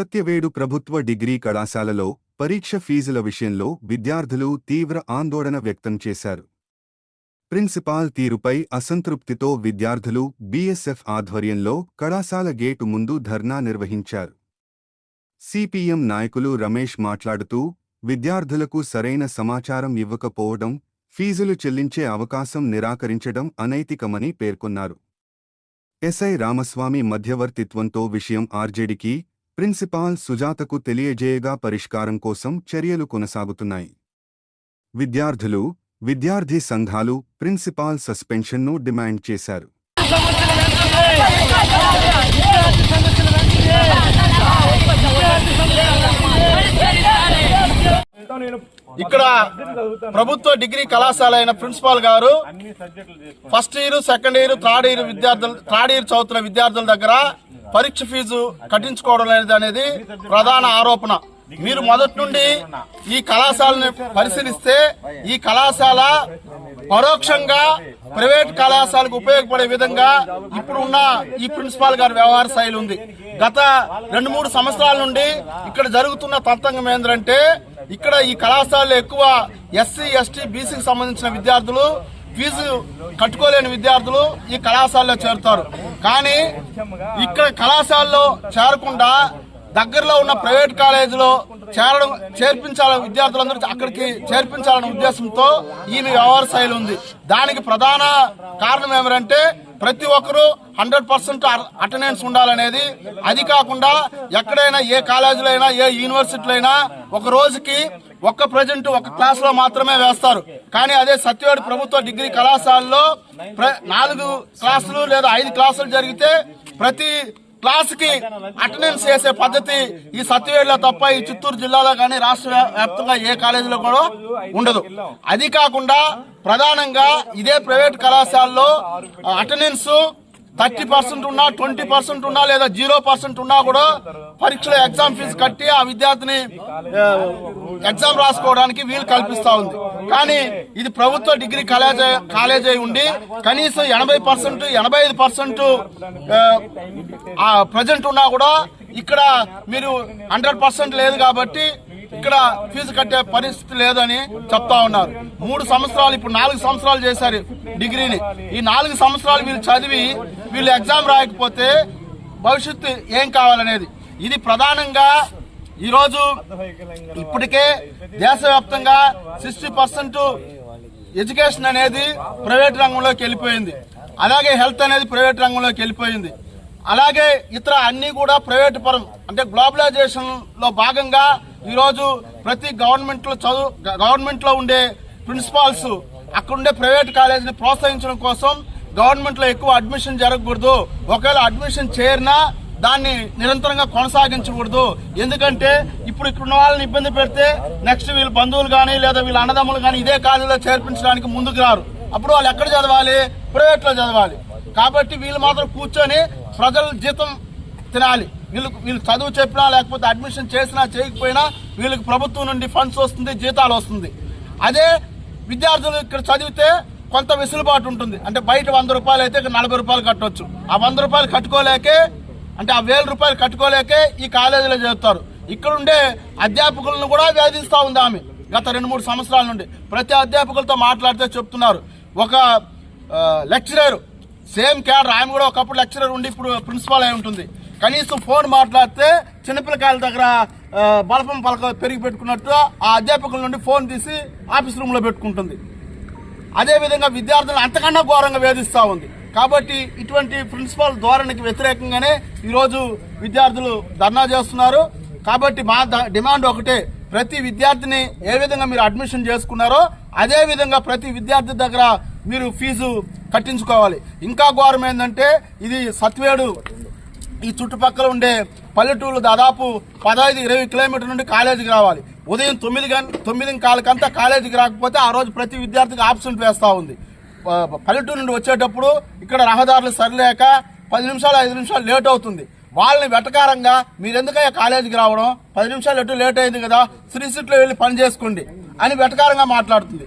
సత్యవేడు ప్రభుత్వ డిగ్రీ కళాశాలలో పరీక్ష ఫీజుల విషయంలో విద్యార్థులు తీవ్ర ఆందోళన వ్యక్తం చేశారు. ప్రిన్సిపాల్ తీరుపై అసంతృప్తితో విద్యార్థులు బీఎస్ఎఫ్ ఆధ్వర్యంలో కళాశాల గేటు ముందు ధర్నా నిర్వహించారు. సిపిఎం నాయకులు రమేష్ మాట్లాడుతూ విద్యార్థులకు సరైన సమాచారం ఇవ్వకపోవడం ఫీజులు చెల్లించే అవకాశం నిరాకరించడం అనైతికమని పేర్కొన్నారు. ఎస్ఐ రామస్వామి మధ్యవర్తిత్వంతో విషయం ఆర్జేడికి ప్రిన్సిపాల్ సుజాతకు తెలియజేయగా పరిష్కారం కోసం చర్యలు కొనసాగుతున్నాయి. విద్యార్థులు విద్యార్థి సంఘాలు ప్రిన్సిపాల్ సస్పెన్షన్ను డిమాండ్ చేశారు. ఇక్కడ ప్రభుత్వ డిగ్రీ కళాశాల అయిన ప్రిన్సిపాల్ గారు first year second year third year విద్యార్థులు థర్డ్ ఇయర్ చదువుతున్న విద్యార్థుల దగ్గర పరీక్ష ఫీజు కట్టించుకోవడం అనేది అనేది ప్రధాన ఆరోపణ. మీరు మొదటి నుండి ఈ కళాశాలని పరిశీలిస్తే ఈ కళాశాల పరోక్షంగా ప్రైవేట్ కళాశాలకు ఉపయోగపడే విధంగా ఇప్పుడున్న ఈ ప్రిన్సిపాల్ గారి వ్యవహార శైలి ఉంది. గత రెండు మూడు సంవత్సరాల నుండి ఇక్కడ జరుగుతున్న తంతంగం ఏంటంటే ఇక్కడ ఈ కళాశాలలో ఎక్కువ ఎస్సీ ఎస్టీ బీసీకి సంబంధించిన విద్యార్థులు ఫీజు కట్టుకోలేని విద్యార్థులు ఈ కళాశాలలో చేరుతారు. కానీ ఇక్కడ కళాశాలలో చేరకుండా దగ్గరలో ఉన్న ప్రైవేట్ కాలేజీలో చేరడం చేర్పించాలని విద్యార్థులందరూ అక్కడికి చేర్పించాలనే ఉద్దేశంతో ఈమె వ్యవహార శైలి ఉంది. దానికి ప్రధాన కారణం ఏమిటంటే ప్రతి ఒక్కరూ హండ్రెడ్ పర్సెంట్ అటెండెన్స్ ఉండాలనేది. అది కాకుండా ఎక్కడైనా ఏ కాలేజీలో అయినా ఏ యూనివర్సిటీలో అయినా ఒక రోజుకి ఒక్క ప్రజెంట్ ఒక క్లాస్లో మాత్రమే వేస్తారు. కానీ అదే సత్యవేడు ప్రభుత్వ డిగ్రీ కళాశాలలో ప్ర- నాలుగు క్లాసులు లేదా ఐదు క్లాసులు జరిగితే ప్రతి క్లాస్కి అటెండెన్స్ చేసే పద్ధతి ఈ సత్యవేడులో తప్ప ఈ చిత్తూరు జిల్లాలో కానీ రాష్ట్ర వ్యాప్తంగా ఏ కాలేజీలో కూడా ఉండదు. అది కాకుండా ప్రధానంగా ఇదే ప్రైవేట్ కళాశాలలో అటెండెన్స్ థర్టీ పర్సెంట్ ఉన్నా ట్వంటీ పర్సెంట్ ఉన్నా లేదా జీరో పర్సెంట్ ఉన్నా కూడా పరీక్షలో ఎగ్జామ్ ఫీజు కట్టి ఆ విద్యార్థిని ఎగ్జామ్ రాసుకోవడానికి వీలు కల్పిస్తా ఉంది. కానీ ఇది ప్రభుత్వ డిగ్రీ కాలేజ్ కాలేజ్ అయి ఉండి కనీసం ఎనభై పర్సెంట్ ఎనభై ఐదు పర్సెంట్ ప్రజెంట్ ఉన్నా కూడా ఇక్కడ మీరు హండ్రెడ్ పర్సెంట్ లేదు కాబట్టి ఇక్కడ ఫీజు కట్టే పరిస్థితి లేదని చెప్తా ఉన్నారు. మూడు సంవత్సరాలు ఇప్పుడు నాలుగు సంవత్సరాలు చేశారు. డిగ్రీని. ఈ నాలుగు సంవత్సరాలు వీళ్ళు చదివి వీళ్ళు ఎగ్జామ్ రాయకపోతే భవిష్యత్తు ఏం కావాలనేది. ఇది ప్రధానంగా ఈరోజు ఇప్పటికే దేశవ్యాప్తంగా సిక్స్టీ పర్సెంట్ ఎడ్యుకేషన్ అనేది ప్రైవేట్ రంగంలోకి వెళ్ళిపోయింది. అలాగే హెల్త్ అనేది ప్రైవేట్ రంగంలోకి వెళ్ళిపోయింది. అలాగే ఇతర అన్ని కూడా ప్రైవేట్ పరం అంటే గ్లోబలైజేషన్లో భాగంగా ఈరోజు ప్రతి గవర్నమెంట్లో చదువు గవర్నమెంట్లో ఉండే ప్రిన్సిపాల్స్ అక్కడుండే ప్రైవేట్ కాలేజీని ప్రోత్సహించడం కోసం గవర్నమెంట్లో ఎక్కువ అడ్మిషన్ జరగకూడదు. ఒకవేళ అడ్మిషన్ చేరినా దాన్ని నిరంతరంగా కొనసాగించకూడదు. ఎందుకంటే ఇప్పుడు ఇక్కడ ఉన్న వాళ్ళని ఇబ్బంది పెడితే నెక్స్ట్ వీళ్ళ బంధువులు కానీ లేదా వీళ్ళ అన్నదమ్ములు కానీ ఇదే కాలేజీలో చేర్పించడానికి ముందుకు రారు. అప్పుడు వాళ్ళు ఎక్కడ చదవాలి? ప్రైవేట్లో చదవాలి. కాబట్టి వీళ్ళు మాత్రం కూర్చొని ప్రజల జీతం తినాలి. వీళ్ళు వీళ్ళు చదువు చెప్పినా లేకపోతే అడ్మిషన్ చేసినా చేయకపోయినా వీళ్ళకి ప్రభుత్వం నుండి ఫండ్స్ వస్తుంది జీతాలు వస్తుంది. అదే విద్యార్థులు ఇక్కడ చదివితే కొంత వెసులుబాటు ఉంటుంది. అంటే బయట వంద రూపాయలు అయితే ఇక్కడ నలభై రూపాయలు కట్టొచ్చు. ఆ వంద రూపాయలు కట్టుకోలేకే అంటే ఆ వేల రూపాయలు కట్టుకోలేకే ఈ కాలేజీలో చేస్తారు ఇక్కడ ఉండే అధ్యాపకులను కూడా వేధిస్తూ ఉంది ఆమె గత రెండు మూడు సంవత్సరాల నుండి. ప్రతి అధ్యాపకులతో మాట్లాడితే చెప్తున్నారు. ఒక లెక్చరర్ సేమ్ క్యాడర్ ఆమె కూడా ఒకప్పుడు లెక్చరర్ ఉండి ఇప్పుడు ప్రిన్సిపాల్ అయి ఉంటుంది. కనీసం ఫోన్ మాట్లాడితే చిన్నపిల్లకాయల దగ్గర బలపం పలక పెరిగి పెట్టుకున్నట్టు ఆ అధ్యాపకుల నుండి ఫోన్ తీసి ఆఫీస్ రూమ్లో పెట్టుకుంటుంది. అదే విధంగా విద్యార్థులను అంతకన్నా ఘోరంగా వేధిస్తూ ఉంది. కాబట్టి ఇటువంటి ప్రిన్సిపల్ ధోరణికి వ్యతిరేకంగానే ఈరోజు విద్యార్థులు ధర్నా చేస్తున్నారు. కాబట్టి మా ద- డిమాండ్ ఒకటే ప్రతి విద్యార్థిని ఏ విధంగా మీరు అడ్మిషన్ చేసుకున్నారో అదే విధంగా ప్రతి విద్యార్థి దగ్గర మీరు ఫీజు కట్టించుకోవాలి. ఇంకా ఘోరం ఏంటంటే ఇది సత్వేడు ఈ చుట్టుపక్కల ఉండే పల్లెటూళ్ళు దాదాపు పదహైదు ఇరవై కిలోమీటర్ల నుండి కాలేజీకి రావాలి. ఉదయం తొమ్మిది గంట తొమ్మిది కాలకంతా కాలేజీకి రాకపోతే ఆ రోజు ప్రతి విద్యార్థికి ఆబ్సెంట్ వేస్తూ ఉంది. పల్లెటూరు నుండి వచ్చేటప్పుడు ఇక్కడ రహదారులు సరిలేక పది నిమిషాలు ఐదు నిమిషాలు లేట్ అవుతుంది. వాళ్ళని వెటకారంగా మీరెందుకయ్యా కాలేజీకి రావడం? పది నిమిషాలు ఎటు లేట్ అయింది కదా? శ్రీ సిట్లో వెళ్ళి పని చేసుకోండి అని వెటకారంగా మాట్లాడుతుంది.